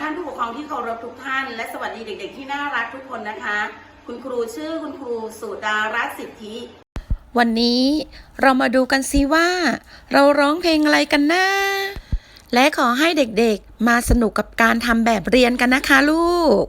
ท่านผู้ปกครองที่เคารพทุกท่าน และสวัสดีเด็ก ๆ ที่น่ารักทุกคนนะคะ คุณครูชื่อคุณครูสุดารัตน์สิทธิ วันนี้เรามาดูกันซิว่า เราร้องเพลงอะไรกันนะและขอให้เด็กๆ มาสนุกกับการทำแบบเรียนกันนะคะลูก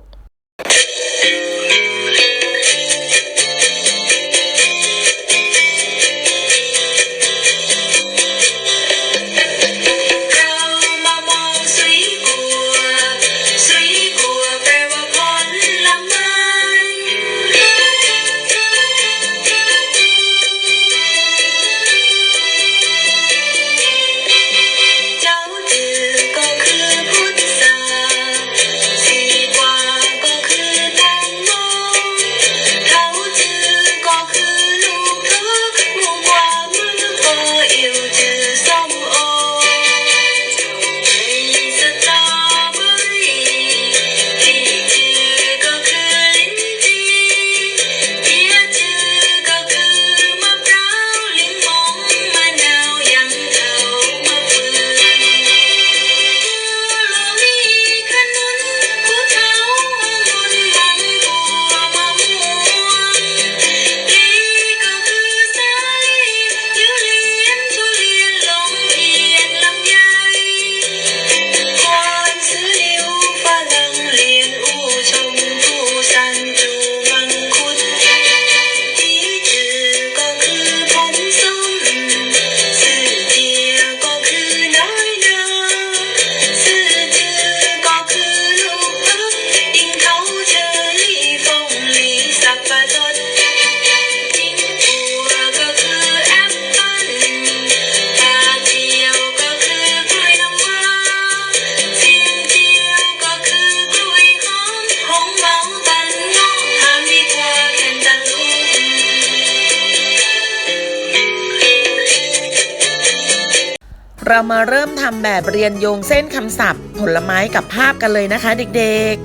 เรามาเริ่มทำแบบเรียนโยงเส้นคำศัพท์ ผลไม้กับภาพกันเลยนะคะเด็ก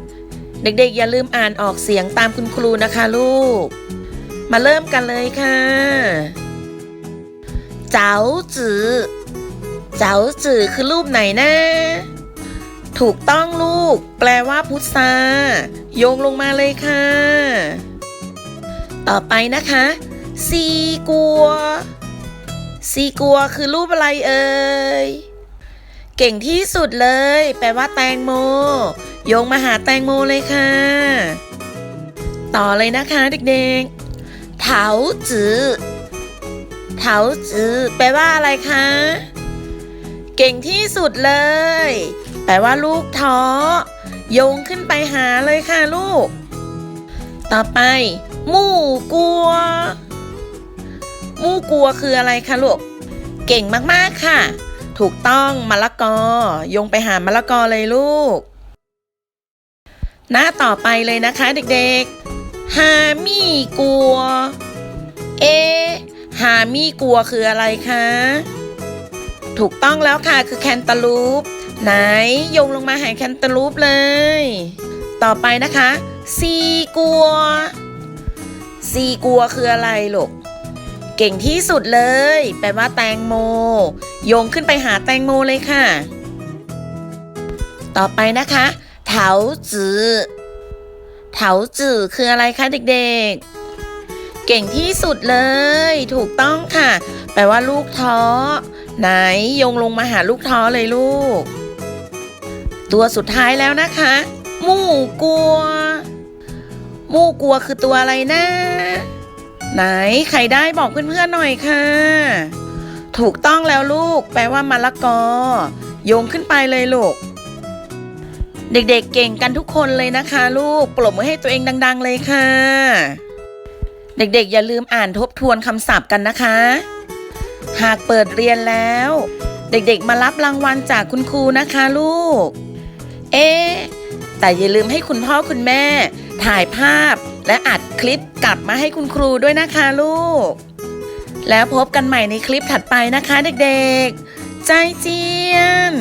ๆ เด็กๆ อย่าลืมอ่านออกเสียงตามคุณครูนะคะลูก มาเริ่มกันเลยค่ะเจ้าจือเจ้าจือคือรูปไหนนะ ถูกต้องลูก แปลว่าพุทราโยงลงมาเลยค่ะ ต่อไปนะคะซีกัว ซีกัวคือรูปอะไรเอ่ย เก่งที่สุดเลย แปลว่าแตงโม โยงมาหาแตงโมเลยค่ะ ต่อเลยนะคะเด็กๆเถาจือเถาจือแปลว่าอะไรคะ เก่งที่สุดเลย แปลว่าลูกท้อ โยงขึ้นไปหาเลยค่ะลูก ต่อไปหมู่กัว มู่กัวคืออะไรคะลูก เก่งมากๆค่ะ ถูกต้องมะละกอยงไปหามะละกอเลยลูก หน้าต่อไปเลยนะคะเด็กๆฮามี่กัว เอฮามี่กัวคืออะไรคะ ถูกต้องแล้วค่ะคือแคนตาลูป ไหนโยงลงมาหาแคนตาลูปเลย ต่อไปนะคะ ซีกัว ซีกัวคืออะไรลูก เก่งที่สุดเลย แปลว่าแตงโม โยงขึ้นไปหาแตงโมเลยค่ะ ต่อไปนะคะเถาจือเถาจือคืออะไรคะเด็กๆ เก่งที่สุดเลย ถูกต้องค่ะ แปลว่าลูกท้อ ไหนโยงลงมาหาลูกท้อเลยลูก ตัวสุดท้ายแล้วนะคะหมู่กัวหมู่กัวคือตัวอะไรนะ ไหนใครได้บอกเพื่อนๆหน่อยค่ะ ถูกต้องแล้วลูก แปลว่ามะละกอ โยงขึ้นไปเลยลูก เด็กๆเก่งกันทุกคนเลยนะคะ ลูกปรบมือให้ตัวเองดัง ๆ เลยค่ะ เด็กๆ อย่าลืมอ่านทบทวนคำศัพท์กันนะคะ หากเปิดเรียนแล้ว เด็กๆ มารับรางวัลจากคุณครูนะคะลูก เอ๊แต่อย่าลืมให้คุณพ่อคุณแม่ ถ่ายภาพ และอัดคลิปกลับมาให้คุณครูด้วยนะคะลูก แล้วพบกันใหม่ในคลิปถัดไปนะคะเด็กๆ ใจเจียน